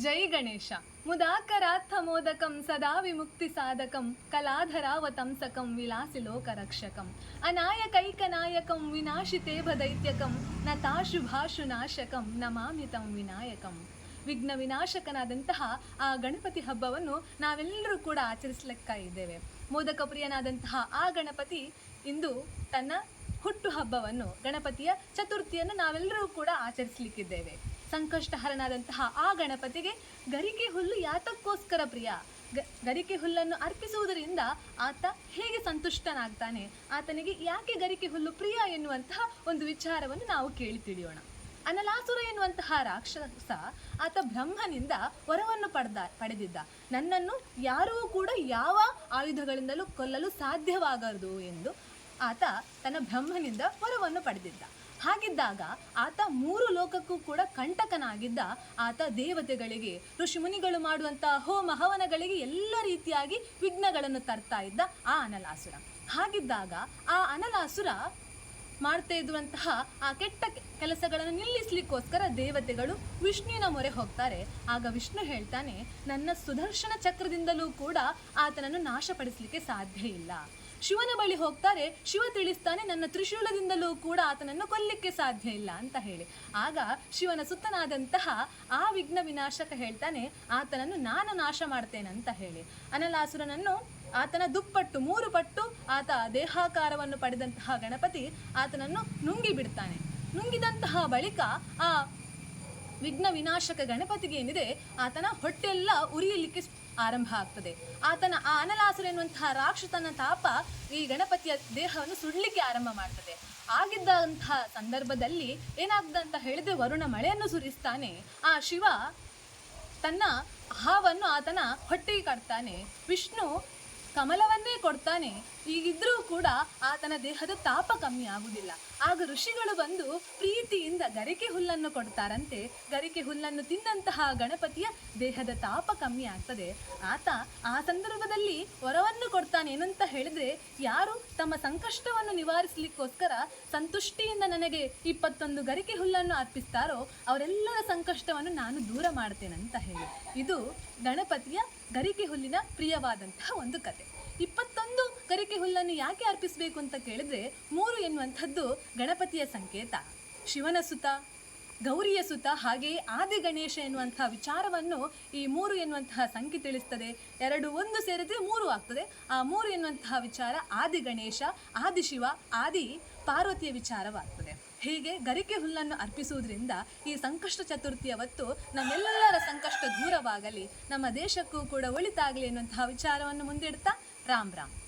ಜೈ ಗಣೇಶ. ಮುದಾಕರಾರ್ಥ ಮೋದಕಂ ಸದಾ ವಿಮುಕ್ತಿ ಸಾಧಕಂ ಕಲಾಧರಾವತಂಸಕಂ ವಿಲಾಸಿ ಲೋಕರಕ್ಷಕಂ. ಅನಾಯಕೈಕನಾಯಕಂ ವಿನಾಶಿತೇ ಭದೈತ್ಯಕಂ ನತಾಶುಭಾಶು ನಾಶಕಂ ನಮಾಮಿ ತಂ ವಿನಾಯಕಂ. ವಿಘ್ನ ವಿನಾಶಕನಾದಂತಹ ಆ ಗಣಪತಿ ಹಬ್ಬವನ್ನು ನಾವೆಲ್ಲರೂ ಕೂಡ ಆಚರಿಸ್ಲಿಕ್ಕ ಇದ್ದೇವೆ. ಮೋದಕ ಪ್ರಿಯನಾದಂತಹ ಆ ಗಣಪತಿ ಇಂದು ತನ್ನ ಹುಟ್ಟು ಹಬ್ಬವನ್ನು ಗಣಪತಿಯ ಚತುರ್ಥಿಯನ್ನು ನಾವೆಲ್ಲರೂ ಕೂಡ ಆಚರಿಸಲಿಕ್ಕಿದ್ದೇವೆ. ಸಂಕಷ್ಟಹರನಾದಂತಹ ಆ ಗಣಪತಿಗೆ ಗರಿಕೆ ಹುಲ್ಲು ಯಾತಕ್ಕೋಸ್ಕರ ಪ್ರಿಯ. ಗರಿಕೆ ಹುಲ್ಲನ್ನು ಅರ್ಪಿಸುವುದರಿಂದ ಆತ ಹೇಗೆ ಸಂತುಷ್ಟನಾಗ್ತಾನೆ? ಆತನಿಗೆ ಯಾಕೆ ಗರಿಕೆ ಹುಲ್ಲು ಪ್ರಿಯ ಎನ್ನುವಂತಹ ಒಂದು ವಿಚಾರವನ್ನು ನಾವು ಕೇಳಿ ತಿಳಿಯೋಣ. ಅನಲಾಸುರ ಎನ್ನುವಂತಹ ರಾಕ್ಷಸ ಆತ ಬ್ರಹ್ಮನಿಂದ ವರವನ್ನು ಪಡೆದ, ಪಡೆದಿದ್ದ. ನನ್ನನ್ನು ಯಾರೂ ಕೂಡ ಯಾವ ಆಯುಧಗಳಿಂದಲೂ ಕೊಲ್ಲಲು ಸಾಧ್ಯವಾಗದು ಎಂದು ಆತ ತನ್ನ ಬ್ರಹ್ಮನಿಂದ ವರವನ್ನು ಪಡೆದಿದ್ದ. ಹಾಗಿದ್ದಾಗ ಆತ ಮೂರು ಲೋಕಕ್ಕೂ ಕೂಡ ಕಂಟಕನಾಗಿದ್ದ ಆತ ದೇವತೆಗಳಿಗೆ, ಋಷಿಮುನಿಗಳು ಮಾಡುವಂತಹ ಹೋಮ ಹವನಗಳಿಗೆ ಎಲ್ಲ ರೀತಿಯಾಗಿ ವಿಘ್ನಗಳನ್ನು ತರ್ತಾ ಇದ್ದ ಆ ಅನಲಾಸುರ. ಹಾಗಿದ್ದಾಗ ಆ ಅನಲಾಸುರ ಮಾಡ್ತಾ ಇದ್ದಂತಹ ಆ ಕೆಟ್ಟ ಕೆಲಸಗಳನ್ನು ನಿಲ್ಲಿಸ್ಲಿಕ್ಕೋಸ್ಕರ ದೇವತೆಗಳು ವಿಷ್ಣುವಿನ ಮೊರೆ ಹೋಗ್ತಾರೆ. ಆಗ ವಿಷ್ಣು ಹೇಳ್ತಾನೆ, ನನ್ನ ಸುದರ್ಶನ ಚಕ್ರದಿಂದಲೂ ಕೂಡ ಆತನನ್ನು ನಾಶಪಡಿಸಲಿಕ್ಕೆ ಸಾಧ್ಯ ಇಲ್ಲ. ಶಿವನ ಬಳಿ ಹೋಗ್ತಾರೆ, ಶಿವ ತಿಳಿಸ್ತಾನೆ, ನನ್ನ ತ್ರಿಶೂಲದಿಂದಲೂ ಕೂಡ ಆತನನ್ನು ಕೊಲ್ಲಿಕ್ಕೆ ಸಾಧ್ಯ ಇಲ್ಲ ಅಂತ ಹೇಳಿ. ಆಗ ಶಿವನ ಸುತ್ತನಾದಂತಹ ಆ ವಿಘ್ನ ವಿನಾಶಕ ಹೇಳ್ತಾನೆ, ಆತನನ್ನು ನಾನು ನಾಶ ಮಾಡ್ತೇನೆ ಅಂತ ಹೇಳಿ. ಅನಲಾಸುರನನ್ನು ಆತನ ದುಪ್ಪಟ್ಟು, ಮೂರು ಪಟ್ಟು ಆತ ದೇಹಾಕಾರವನ್ನು ಪಡೆದಂತಹ ಗಣಪತಿ ಆತನನ್ನು ನುಂಗಿ ಬಿಡ್ತಾನೆ ನುಂಗಿದಂತಹ ಬಳಿಕ ಆ ವಿಘ್ನ ವಿನಾಶಕ ಗಣಪತಿಗೆ ಏನಿದೆ, ಆತನ ಹೊಟ್ಟೆಲ್ಲ ಉರಿಯಲಿಕ್ಕೆ ಆರಂಭ ಆಗ್ತದೆ. ಆತನ ಆ ಅನಲಾಸುರ ಎನ್ನುವಂತಹ ರಾಕ್ಷಸನ ತಾಪ ಈ ಗಣಪತಿಯ ದೇಹವನ್ನು ಸುಡ್ಲಿಕ್ಕೆ ಆರಂಭ ಮಾಡ್ತದೆ. ಆಗಿದ್ದಂತಹ ಸಂದರ್ಭದಲ್ಲಿ ಏನಾಗ್ತದೆ ಅಂತ ಹೇಳಿದ್ರೆ ವರುಣ ಮಳೆಯನ್ನು ಸುರಿಸ್ತಾನೆ. ಆ ಶಿವ ತನ್ನ ಹಾವನ್ನು ಆತನ ಹೊಟ್ಟೆಗೆ ಕಟ್ತಾನೆ. ವಿಷ್ಣು ಕಮಲವನ್ನೇ ಕೊಡ್ತಾನೆ. ಈಗಿದ್ರೂ ಕೂಡ ಆತನ ದೇಹದ ತಾಪ ಕಮ್ಮಿ ಆಗುವುದಿಲ್ಲ ಆಗ ಋಷಿಗಳು ಬಂದು ಪ್ರೀತಿಯಿಂದ ಗರಿಕೆ ಹುಲ್ಲನ್ನು ಕೊಡ್ತಾರಂತೆ. ಗರಿಕೆ ಹುಲ್ಲನ್ನು ತಿಂದಂತಹ ಗಣಪತಿಯ ದೇಹದ ತಾಪ ಕಮ್ಮಿ ಆಗ್ತದೆ. ಆತ ಆ ಸಂದರ್ಭದಲ್ಲಿ ವರವನ್ನು ಕೊಡ್ತಾನೆ. ಏನಂತ ಹೇಳಿದ್ರೆ, ಯಾರು ತಮ್ಮ ಸಂಕಷ್ಟವನ್ನು ನಿವಾರಿಸಲಿಕ್ಕೋಸ್ಕರ ಸಂತುಷ್ಟಿಯಿಂದ ನನಗೆ ಇಪ್ಪತ್ತೊಂದು ಗರಿಕೆ ಹುಲ್ಲನ್ನು ಅರ್ಪಿಸ್ತಾರೋ, ಅವರೆಲ್ಲರ ಸಂಕಷ್ಟವನ್ನು ನಾನು ದೂರ ಮಾಡ್ತೇನೆ ಅಂತ ಹೇಳಿ. ಇದು ಗಣಪತಿಯ ಗರಿಕೆ ಹುಲ್ಲಿನ ಪ್ರಿಯವಾದಂತಹ ಒಂದು ಕತೆ. ಇಪ್ಪತ್ತೊಂದು ಗರಿಕೆ ಹುಲ್ಲನ್ನು ಯಾಕೆ ಅರ್ಪಿಸಬೇಕು ಅಂತ ಕೇಳಿದ್ರೆ, ಮೂರು ಎನ್ನುವಂಥದ್ದು ಗಣಪತಿಯ ಸಂಕೇತ. ಶಿವನ ಸುತ ಗೌರಿಯ ಸುತ ಹಾಗೆಯೇ ಆದಿ ಗಣೇಶ ಎನ್ನುವಂತಹ ವಿಚಾರವನ್ನು ಈ ಮೂರು ಎನ್ನುವಂತಹ ಸಂಖ್ಯೆ ತಿಳಿಸ್ತದೆ. ಎರಡು ಒಂದು ಸೇರಿದ್ರೆ ಮೂರು ಆಗ್ತದೆ. ಆ ಮೂರು ಎನ್ನುವಂತಹ ವಿಚಾರ ಆದಿ ಗಣೇಶ ಆದಿಶಿವ ಆದಿ ಪಾರ್ವತಿಯ ವಿಚಾರವಾಗ್ತದೆ. ಹೀಗೆ ಗರಿಕೆ ಹುಲ್ಲನ್ನು ಅರ್ಪಿಸುವುದರಿಂದ ಈ ಸಂಕಷ್ಟ ಚತುರ್ಥಿಯ ಹೊತ್ತು ನಮ್ಮೆಲ್ಲರ ಸಂಕಷ್ಟ ದೂರವಾಗಲಿ, ನಮ್ಮ ದೇಶಕ್ಕೂ ಕೂಡ ಒಳಿತಾಗಲಿ ಎನ್ನುವಂತಹ ವಿಚಾರವನ್ನು ಮುಂದಿಡ್ತಾ. ರಾಮ್ ರಾಮ್.